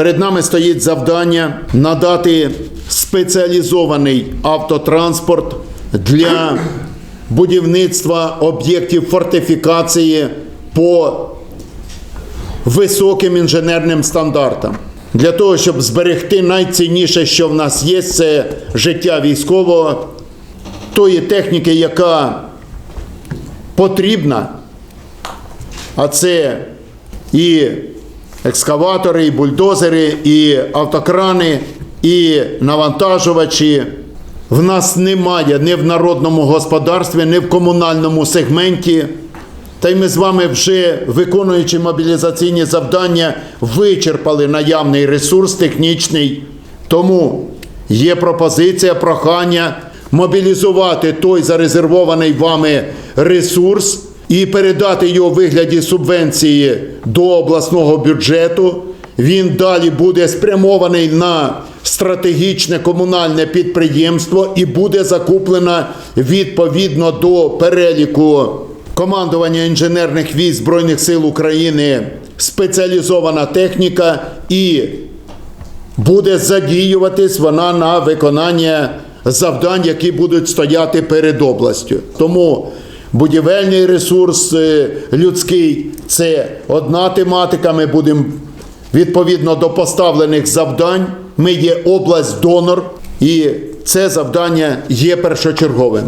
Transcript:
Перед нами стоїть завдання надати спеціалізований автотранспорт для будівництва об'єктів фортифікації по високим інженерним стандартам. Для того, щоб зберегти найцінніше, що в нас є, це життя військового, тої техніки, яка потрібна, а це і екскаватори, і бульдозери, і автокрани, і навантажувачі. В нас немає ні в народному господарстві, ні в комунальному сегменті. Та й ми з вами вже виконуючи мобілізаційні завдання, вичерпали наявний ресурс технічний. Тому є пропозиція, прохання мобілізувати той зарезервований вами ресурс і передати його у вигляді субвенції до обласного бюджету. Він далі буде спрямований на стратегічне комунальне підприємство і буде закуплена відповідно до переліку командування інженерних військ Збройних сил України спеціалізована техніка і буде задіюватись вона на виконання завдань, які будуть стояти перед областю. Тому будівельний ресурс е, людський це одна тематика. Ми будемо відповідно до поставлених завдань. Ми є область донор, і це завдання є першочерговим.